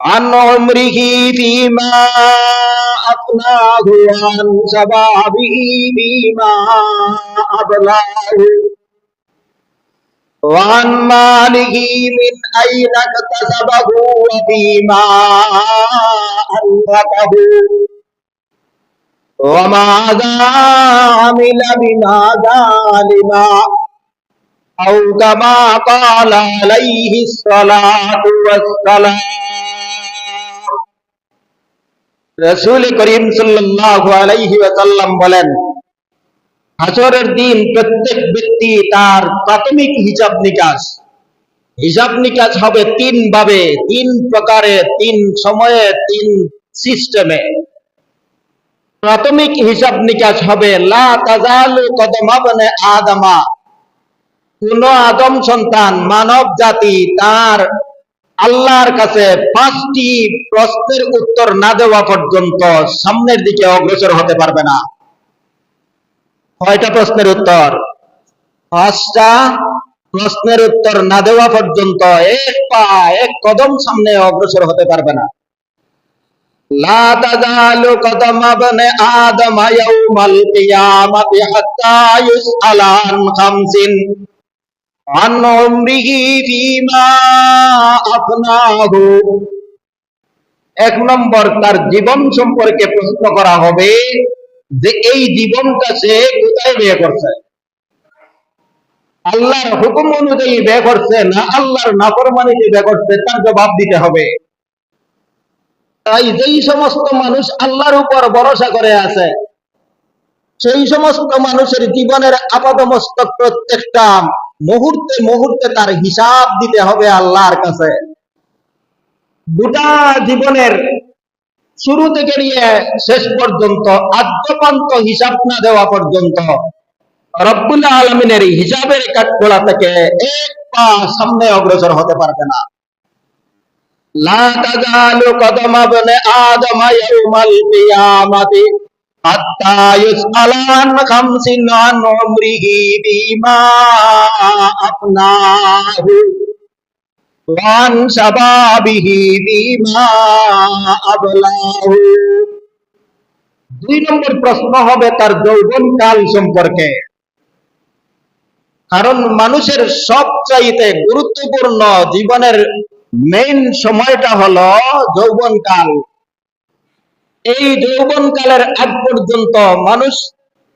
عن عمره فيما أفناه عن شبابه فيما أبلاه وعن ماله من أين اكتسبه وفيما أنفقه وماذا عمل بماذا لما أو كما قال عليه الصلاة والسلام রসুল করিম ওয়াসাল্লাম বলেন হাসরের দিন প্রত্যেক ব্যক্তি তার প্রাথমিক হিসাব নিকাশ। হিসাব নিকাশ হবে তিন ভাবে তিন প্রকারে, তিন সময়ে, তিন সিস্টেমে। প্রাথমিক হিসাব নিকাশ হবে, লা তাজালু কদমাবনে আদমা। কোন আদম সন্তান মানব জাতি তার আল্লাহর কাছে পাঁচটি প্রশ্নের উত্তর না দেওয়া পর্যন্ত সামনের দিকে অগ্রসর হতে পারবে না। কয়টা প্রশ্নের উত্তর? পাঁচটা প্রশ্নের উত্তর না দেওয়া পর্যন্ত এক পা, এক কদম সামনে অগ্রসর হতে পারবে না। আদম عن عمره فيما أفناه এক নম্বর তার জীবন সম্পর্কে প্রশ্ন করা হবে যে এই জীবনটা সে কোথায় বিয়ে করছে আল্লাহর হুকুম অনুযায়ী বিয়ে করছে না আল্লাহর নাফরমানিতে বিয়ে করছে তার জবাব দিতে হবে তাই যেই সমস্ত মানুষ আল্লাহর উপর ভরসা করে আছে সেই সমস্ত মানুষের জীবনের আপাদমস্তক প্রত্যেকটা মুহূর্তে মুহূর্তে তার হিসাব দিতে হবে আল্লাহর কাছে। গোটা জীবনের শুরু থেকে নিয়ে শেষ পর্যন্ত, আদ্যপান্ত হিসাব না দেওয়া পর্যন্ত রব্বুল আলমিনের হিসাবের কাঠগোলা থেকে এক পা সামনে অগ্রসর হতে পারবে না। লা তাজালু কদমাবনে আদমা ইয়াউমাল কিয়ামাতি। القيامة حتى يسأل عن خمس عن عمره بما أفناه وعن شبابه بما أبلاه দুই নম্বর প্রশ্ন হবে তার যৌবন কাল সম্পর্কে কারণ মানুষের সবচাইতে গুরুত্বপূর্ণ জীবনের মেইন সময়টা হলো যৌবন কাল এই যৌবন কালের আগ পর্যন্ত মানুষ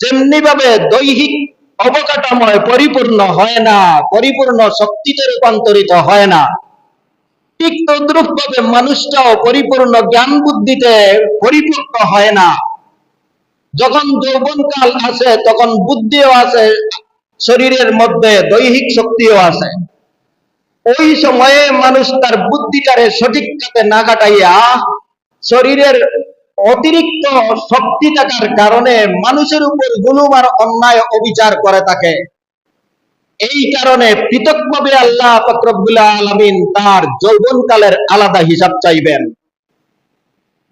যেমনি ভাবে দৈহিক অবকাঠাময় পরিপূর্ণ হয় না, পরিপূর্ণ শক্তিতে রূপান্তরিত হয় না, ঠিক তদ্রুপ ভাবে মানুষটাও পরিপূর্ণ জ্ঞান বুদ্ধিতে পরিপূর্ণ হয় না। যখন যৌবন কাল আসে, তখন বুদ্ধিও আছে শরীরের মধ্যে দৈহিক শক্তিও আছে ওই সময়ে মানুষ তার বুদ্ধিটারে সঠিক কাজে না কাটাইয়া শরীরের অতিরিক্ত শক্তি থাকার কারণে মানুষের উপর জুলুম আর অন্যায় অবিচার করে থাকে। এই কারণে পৃথকভাবে আল্লাহ ফকরবুল্লাহ আলমিন তার যৌবনকালের আলাদা হিসাব চাইবেন।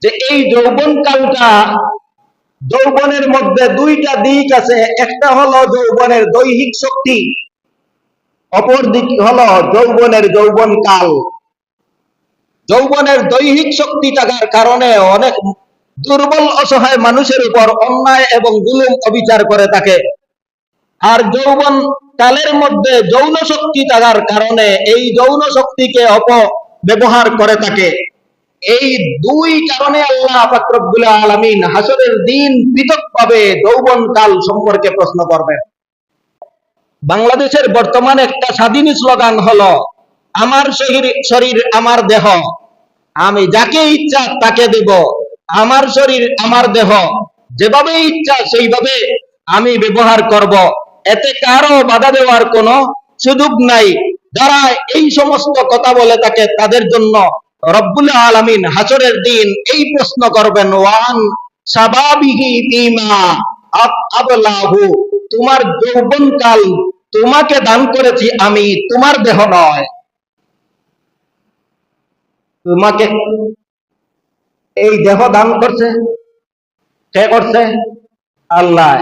যে এই যৌবনকালটা যৌবনের মধ্যে দুইটা দিক আছে। একটা হলো যৌবনের দৈহিক শক্তি, অপর দিক হলো যৌবনের যৌবন কাল যৌবনের দৈহিক শক্তি থাকার কারণে অনেক দুর্বল, অসহায় মানুষের উপর অন্যায় এবং জুলুম অবিচার করে থাকে। আর যৌবন কালের মধ্যে যৌন শক্তি থাকার কারণে এই যৌন শক্তিকে অপ ব্যবহার করে থাকে। এই দুই কারণে আল্লাহ ফাকরুল আলমিন হাসরের দিন পৃথকভাবে যৌবন কাল সম্পর্কে প্রশ্ন করবেন। বাংলাদেশের বর্তমানে একটা স্বাধীন স্লোগান হলো, আমার শরীর আমার দেহ। আমি যাকে ইচ্ছা তাকে দেব। আমার শরীর, আমার দেহ, যেভাবে ইচ্ছা সেইভাবে আমি ব্যবহার করব। এতে কারও বাধা দেওয়ার কোনো সুযোগ নাই। যারা এই সমস্ত কথা বলে থাকে, তাদের জন্য রব্বুল আলামিন হাসরের দিন এই প্রশ্ন করবেন, ওয়ান তোমার যৌবনকাল তোমাকে দান করেছি আমি, তোমার দেহ নয়। তোমাকে এই দেহ দান করছে? কে করছে? আল্লাহ।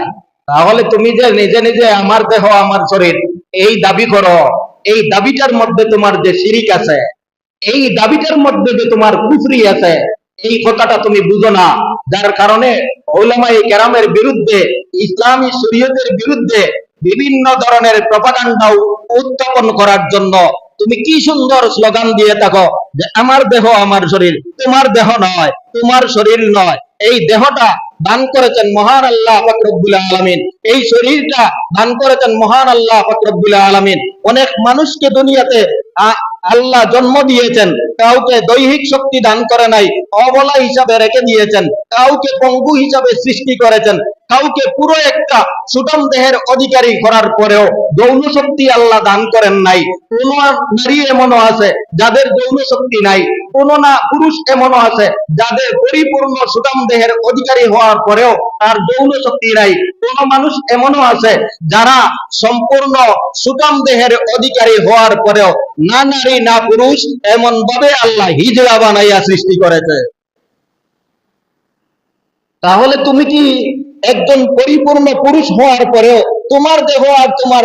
তাহলে তুমি যে নিজে নিজে আমার দেহ, আমার শরীর, এই দাবি করো। এই দাবিটার মধ্যে তোমার যে শিরিক আছে, এই দাবিটার মধ্যে যে তোমার কুফরি আছে, এই কথাটা তুমি বুঝো না। যার কারণে ওলামাই কেরামের বিরুদ্ধে, ইসলামী শরীয়তের বিরুদ্ধে বিভিন্ন ধরনের প্রপাগান্ডা উত্থাপন করার জন্য তুমি কি সুন্দর স্লোগান দিয়ে থাকো? যে আমার দেহ আমার শরীর, তোমার দেহ নয়, তোমার শরীর নয়। এই দেহটা দান করেছেন মহান আল্লাহ ফকরবুল আলমিন। এই শরীরটা দান করেছেন মহান আল্লাহ ফকরবুল আলমিন। অনেক মানুষকে দুনিয়াতে আল্লাহ জন্ম দিয়েছেন, কাউকে দৈহিক শক্তি দান করে নাই, অবলা হিসাবে রেখে দিয়েছেন, কাউকে পঙ্গু হিসাবে সৃষ্টি করেছেন। কাউকে পুরো একটা সুটম দেহের অধিকারী করার পরেও যৌন শক্তি আল্লাহ দান করেন নাই। কোন নারী এমনও আছে যাদের যৌন শক্তি নাই, কোন না পুরুষ এমনও আছে যাদের পরিপূর্ণ সুটাম দেহের অধিকারী হওয়ার পরেও তার যৌন শক্তি নাই। কোন মানুষ এমনও আছে যারা সম্পূর্ণ সুটাম দেহের অধিকারী হওয়ার পরেও না নারী, না পুরুষ এমন ভাবে আল্লাহ হিজড়া বানাইয়া সৃষ্টি করেছে। তাহলে তুমি কি একজন পরিপূর্ণ পুরুষ হওয়ার পরেও তোমার দেহ আর তোমার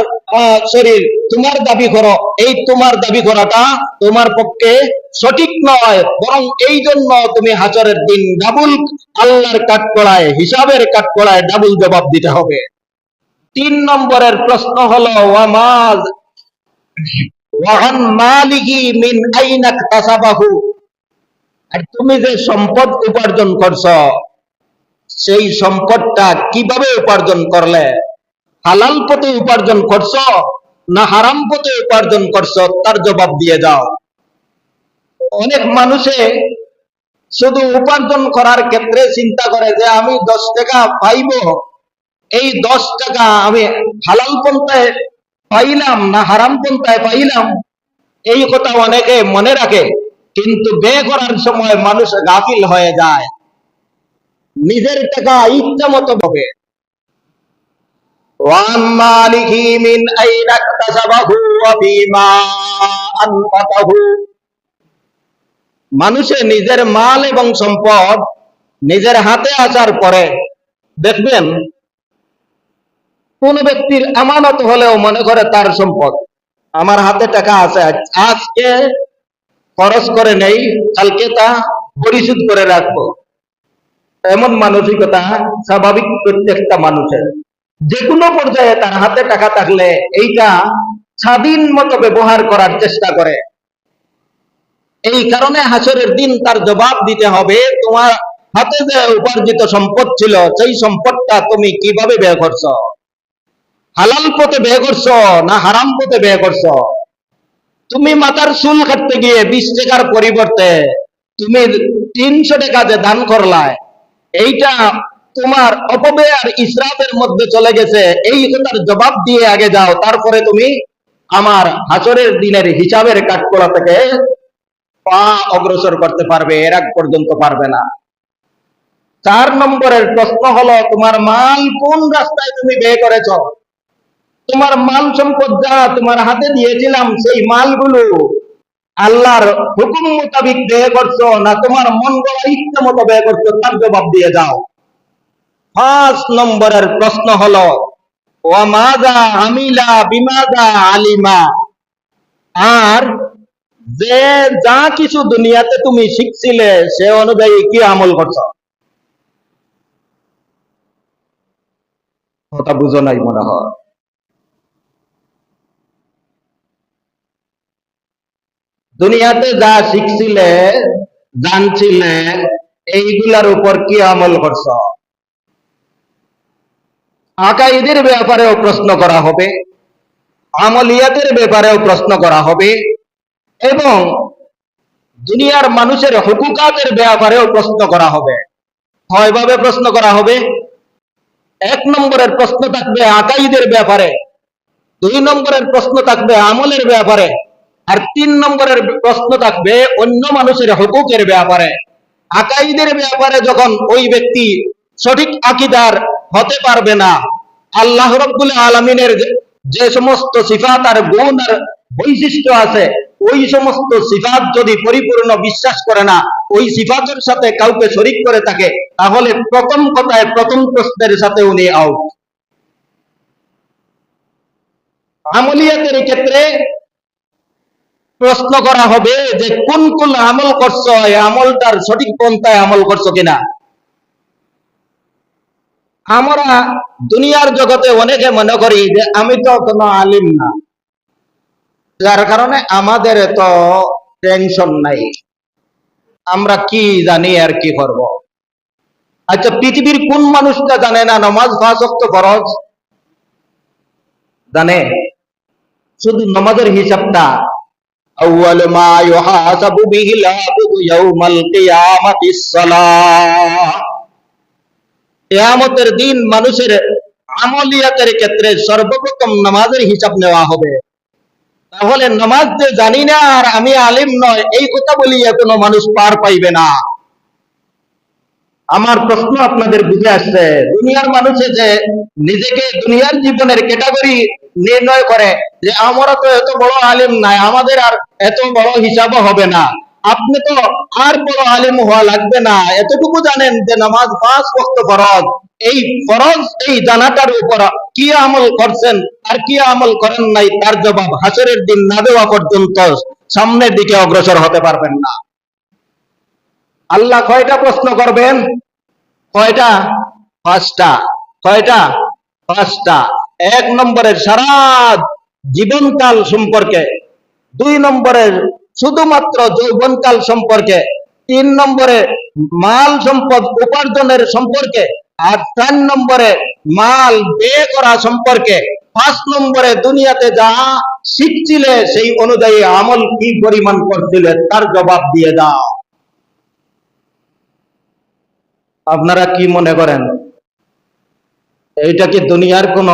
শরীর, তোমার দাবি করো এই তোমার দাবি করাটা তোমার পক্ষে সঠিক নয়। বরং এই জন্য তুমি হাজরের দিন ডাবুল আল্লাহর কাঠকড়ায় হিসাবের কাঠকড়ায় ডাবুল জবাব দিতে হবে। তিন নম্বরের প্রশ্ন হলো ওয়ামাজ ওয়াহান মালিকি মিন আইনাক তাসাবাহু? আর তুমি যে সম্পদ উপার্জন করছ সেই সম্পদটা কীভাবে উপার্জন করলে? হালাল পথে উপার্জন করছ না হারাম পথে উপার্জন করছ? তার জবাব দিয়ে যাও অনেক মানুষে শুধু উপার্জন করার ক্ষেত্রে চিন্তা করে যে, আমি দশ টাকা পাইব, এই দশ টাকা আমি হালাল পন্থায় পাইলাম না হারাম পন্থায় পাইলাম? এই কথা অনেকে মনে রাখে, কিন্তু ব্যয় করার সময় মানুষ গাফিল হয়ে যায়। নিজের টাকা ইচ্ছা মতো পাবে وعن ماله من أين اكتسبه وفيما أنفقه মানুষের নিজের মাল এবং সম্পদ নিজের হাতে আসার পরে দেখবেন কোন ব্যক্তির আমানত হলেও মনে করে তার সম্পদ আমার হাতে টাকা আছে আজকে খরচ করে নেই কালকে তা পরিশোধ করে রাখবো এমন মানসিকতা স্বাভাবিক প্রত্যেকটা মানুষের। যে কোনো পর্যায়ে তার হাতে টাকা থাকলে এইটা স্বাধীন মতো ব্যবহার করার চেষ্টা করে। এই কারণে হাসরের দিন তার জবাব দিতে হবে, তোমার হাতে যে উপার্জিত সম্পদ ছিল, সেই সম্পদটা তুমি কীভাবে ব্যয় করছ? হালাল পথে ব্যয় করছ না হারাম পথে ব্যয় করছ? তুমি মাথার চুল কাটতে গিয়ে বিশ টাকার পরিবর্তে তুমি তিনশো টাকা যে দান করলায় এইটা তোমার অপব্যয়ার ইসরাফের মধ্যে চলে গেছে। এই কথার জবাব দিয়ে আগে যাও, তারপরে তুমি আমার হাসরের দিনের হিসাবের কাঠকোলা থেকে পা অগ্রসর করতে পারবে, এর আগ পর্যন্ত পারবে না। চার নম্বরের প্রশ্ন হলো, তোমার মাল কোন রাস্তায় তুমি ব্যয় করেছ? তোমার মাল সম্পদ যা তোমার হাতে দিয়েছিলাম, সেই মালগুলো আল্লাহর হুকুম মোতাবিক ব্যয় করছ না তোমার মন গড়া ইচ্ছা মতো ব্যয় করছ, তার জবাব দিয়ে যাও। পাঁচ নম্বরের প্রশ্ন হলো, ওয়ামাদা আমিলা বিমাদা আলিমা। আর যে যা কিছু দুনিয়াতে তুমি শিখছিলে, সে অনুযায়ী কি আমল করছ? কথা বুঝো নাই মনে হয়। দুনিয়াতে যা শিখছিলে, জানছিলে, এইগুলার উপর কি আমল করছ? আকাইদের ব্যাপারেও প্রশ্ন করা হবে আমলিয়াতের ব্যাপারেও প্রশ্ন করা হবে, এবং দুনিয়ার মানুষের হুকুকাতের ব্যাপারেও প্রশ্ন করা হবে। ছয়ভাবে প্রশ্ন করা হবে। এক নম্বরের প্রশ্ন থাকবে আকাইদের ব্যাপারে, দুই নম্বরের প্রশ্ন থাকবে আমলের ব্যাপারে। আর তিন নম্বরের প্রশ্ন থাকবে, অন্য মানুষের হকুকের ব্যাপারে। আকাইদের ব্যাপারে যখন ওই ব্যক্তি সঠিক আকিদার হতে পারবে না, আল্লাহ রব্বুল আলমিনের যে সমস্ত সিফাত আর গুণ আর বৈশিষ্ট্য আছে, ওই সমস্ত সিফাত যদি পরিপূর্ণ বিশ্বাস করে না, ওই সিফাতের সাথে কাউকে শরিক করে থাকে, তাহলে প্রথম কথায় প্রথম প্রশ্নের সাথে উনি আউট আমলিয়াতের ক্ষেত্রে প্রশ্ন করা হবে যে কোন কোন আমল করছ? এই আমলটার সঠিক পন্থায় আমল করছ কিনা? আমরা দুনিয়ার জগতে অনেকে মনে করি যে আমি তো কোনো আলিম না। যার কারণে আমাদের তো টেনশন নাই। আমরা কি জানি আর কি করব? আচ্ছা পৃথিবীর কোন মানুষটা জানে না নমাজ ওয়াক্ত ফরজ? জানে। শুধু নমাজের হিসাবটা أول ما يحاسب به العبد يوم القيامة الصلاة কিয়ামতের দিন মানুষের আমলিয়াতের ক্ষেত্রে সর্বপ্রথম নামাজের হিসাব নেওয়া হবে তাহলে নামাজ যে জানি না আর আমি আলিম নয় এই কথা বলিয়া কোনো মানুষ পার পাইবে না আমার প্রশ্ন আপনাদের বুঝে আসছে দুনিয়ার মানুষে যে নিজেকে দুনিয়ার জীবনের ক্যাটাগরি নির্ণয় করে যে আমরা তো এত বড় আলিম নাই, আমাদের আর এত বড় হিসাবও হবে না। আপনি তো আর বড় আলিম হওয়া লাগবে না। এতটুকু জানেন যে নামাজ পাঁচ ওয়াক্ত ফরজ। এই ফরজ, এই জানাটার উপর কি আমল করছেন আর কি আমল করেন নাই তার জবাব হাসরের দিন না দেওয়া পর্যন্ত সামনের দিকে অগ্রসর হতে পারবেন না। আল্লাহ কয়টা প্রশ্ন করবেন? কয়টা? পাঁচটা। কয়টা? পাঁচটা। এক নম্বরের সারা জীবনকাল সম্পর্কে, দুই নম্বরের শুধুমাত্র যৌবনকাল সম্পর্কে, তিন নম্বরে মাল সম্পদ উপার্জনের সম্পর্কে আর চার নম্বরে মাল ব্যয় করা সম্পর্কে, পাঁচ নম্বরে দুনিয়াতে যা শিখছিলে সেই অনুযায়ী আমল কি পরিমাণ করছিলে তার জবাব দিয়ে দাও। আপনারা কি মনে করেন? এইটা কি দুনিয়ার কোন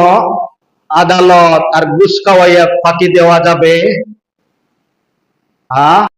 আদালত আর ঘুষ খাওয়াইয়া ফাঁকি দেওয়া যাবে। হ্যাঁ